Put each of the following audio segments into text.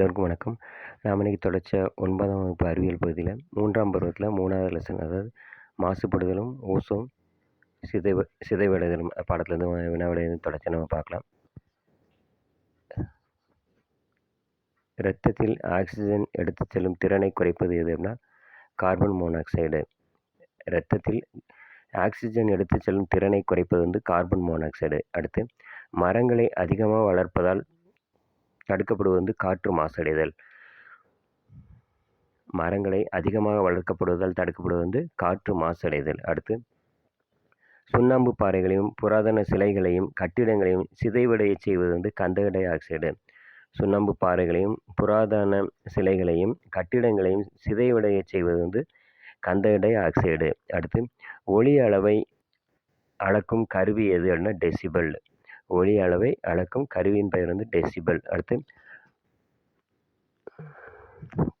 எல்லோருக்கும் வணக்கம். நாம் இன்றைக்கி தொடர்ச்சியாக ஒன்பதாம் வகுப்பு அறிவியல் பகுதியில் மூன்றாம் பருவத்தில் மூணாவது லெசன் அதாவது மாசுபடுதலும் ஓசோம் சிதை சிதைவடைதலும் பாடத்துலேருந்து வினாவிடையிருந்து தொடர்ச்சி நம்ம பார்க்கலாம். இரத்தத்தில் ஆக்சிஜன் எடுத்து செல்லும் திறனை குறைப்பது எது அப்படின்னா கார்பன் மோனாக்சைடு. இரத்தத்தில் ஆக்சிஜன் எடுத்து செல்லும் திறனை குறைப்பது வந்து கார்பன் மோனாக்சைடு. அடுத்து மரங்களை அதிகமாக வளர்ப்பதால் தடுக்கப்படுவது வந்து காற்று மாசடைதல். மரங்களை அதிகமாக வளர்க்கப்படுவதால் தடுக்கப்படுவது வந்து காற்று மாசடைதல். அடுத்து சுண்ணாம்பு பாறைகளையும் புராதன சிலைகளையும் கட்டிடங்களையும் சிதைவடைய செய்வது வந்து கந்தக டை ஆக்சைடு சுண்ணாம்பு பாறைகளையும் புராதன சிலைகளையும் கட்டிடங்களையும் சிதைவடைய செய்வது வந்து கந்தக டை ஆக்சைடு அடுத்து ஒளி அளவை அளக்கும் கருவி எது அப்படின்னா டெசிபல். ஒளி அளவை அளக்கும் கருவியின் பெயர் வந்து டெசிபல் அடுத்து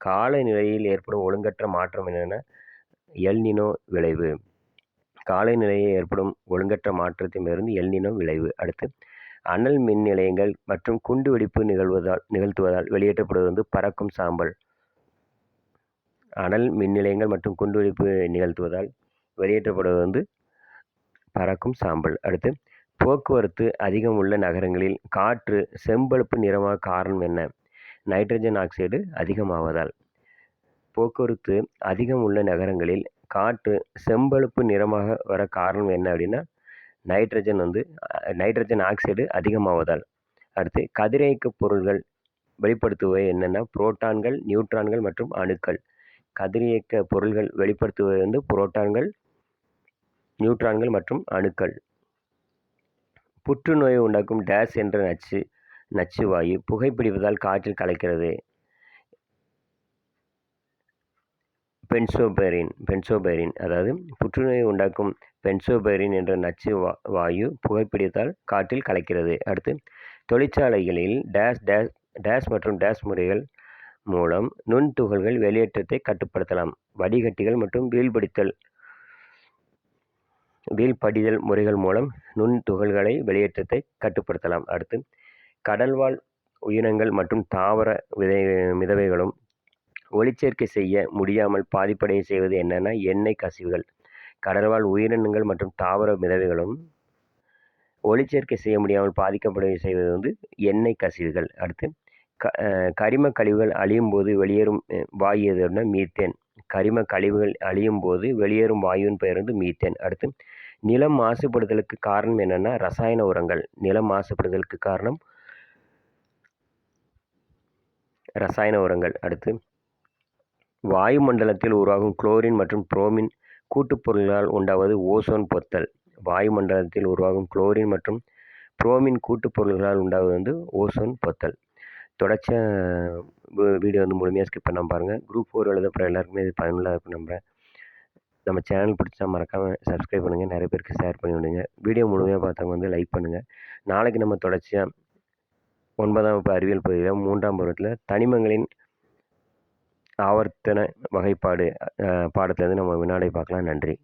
காலநிலையில் ஏற்படும் ஒழுங்கற்ற மாற்றம் என்னென்னா எல்நினோ விளைவு. காலநிலையில் ஏற்படும் ஒழுங்கற்ற மாற்றத்தின் இருந்து எல்னினோ விளைவு. அடுத்து அனல் மின் நிலையங்கள் மற்றும் குண்டு வெடிப்பு நிகழ்வதால் நிகழ்த்துவதால் வெளியேற்றப்படுவது வந்து பறக்கும் சாம்பல். அனல் மின் நிலையங்கள் மற்றும் குண்டு வெடிப்பு நிகழ்த்துவதால் வெளியேற்றப்படுவது வந்து பறக்கும் சாம்பல். அடுத்து போக்குவரத்து அதிகம் உள்ள நகரங்களில் காற்று செம்பழுப்பு நிறமாக காரணம் என்ன? நைட்ரஜன் ஆக்சைடு அதிகமாவதால். போக்குவரத்து அதிகம் உள்ள நகரங்களில் காற்று செம்பழுப்பு நிறமாக வர காரணம் என்ன அப்படின்னா நைட்ரஜன் வந்து நைட்ரஜன் ஆக்சைடு அதிகமாவதால். அடுத்து கதிரியக்க பொருள்கள் வெளிப்படுத்துவது என்னென்னா புரோட்டான்கள் நியூட்ரான்கள் மற்றும் அணுக்கள். கதிரியக்க பொருள்கள் வெளிப்படுத்துவது வந்து புரோட்டான்கள் நியூட்ரான்கள் மற்றும் அணுக்கள். புற்றுநோயை உண்டாக்கும் டேஸ் என்ற நச்சு நச்சு வாயு புகைப்பிடிப்பதால் காற்றில் கலக்கிறது. பென்சோபெரின் பென்சோபெரின் அதாவது புற்றுநோயை உண்டாக்கும் பென்சோபெரின் என்ற நச்சு வா வாயு புகைப்பிடித்தால் காற்றில் கலக்கிறது. அடுத்து தொழிற்சாலைகளில் டேஸ் டேஸ் டேஸ் மற்றும் டேஸ் முறைகள் மூலம் நுண்துகள்கள் வெளியேற்றத்தை கட்டுப்படுத்தலாம். வடிகட்டிகள் மற்றும் வீழ்படித்தல். வீழ்படிதல் முறைகள் மூலம் நுண் துகள்களை வெளியேற்றத்தை கட்டுப்படுத்தலாம். அடுத்து கடல்வாழ் உயிரினங்கள் மற்றும் தாவர விதை மிதவைகளும் ஒளிச்சேர்க்கை செய்ய முடியாமல் பாதிப்படைய செய்வது என்னென்னா எண்ணெய் கசிவுகள். கடல்வாழ் உயிரினங்கள் மற்றும் தாவர மிதவைகளும் ஒளிச்சேர்க்கை செய்ய முடியாமல் பாதிக்கப்படைய செய்வது வந்து எண்ணெய் கசிவுகள். அடுத்து க கரிம கழிவுகள் அழியும் போது வெளியேறும் வாயு எதுனா மீத்தேன். கரிம கழிவுகள் அழியும் போது வெளியேறும் வாயுவின் பெயர் வந்து மீத்தேன். அடுத்து நிலம் மாசுபடுதலுக்கு காரணம் என்னென்னா ரசாயன உரங்கள். நிலம் மாசுபடுதலுக்கு காரணம் ரசாயன உரங்கள். அடுத்து வாயுமண்டலத்தில் உருவாகும் குளோரின் மற்றும் புரோமின் கூட்டுப்பொருள்களால் உண்டாவது ஓசோன் பொத்தல் வாயுமண்டலத்தில் உருவாகும் குளோரின் மற்றும் புரோமின் கூட்டுப்பொருள்களால் உண்டாவது வந்து ஓசோன் பொத்தல் தொடர்ச்சியாக வீடியோ வந்து முழுமையாக ஸ்கிப் பண்ணாமல் பாருங்கள் குரூப் ஃபோர் எழுதப்பட எல்லாருக்குமே இது பயனுள்ளதாக இருக்கும் நம்புகிறேன் நம்ம சேனல் பிடிச்சா மறக்காமல் சப்ஸ்கிரைப் பண்ணுங்கள் நிறைய பேருக்கு ஷேர் பண்ணி விடுங்க. வீடியோ முழுமையாக பார்த்தவங்க வந்து லைக் பண்ணுங்கள் நாளைக்கு நம்ம தொடர்ச்சியாக ஒன்பதாம் வகுப்பு அறிவியல் பகுதியில் மூன்றாம் பருவத்தில் தனிமங்களின் ஆவர்த்தன வகைப்பாடு பாடத்துலேருந்து நம்ம வினாடை பார்க்கலாம். நன்றி.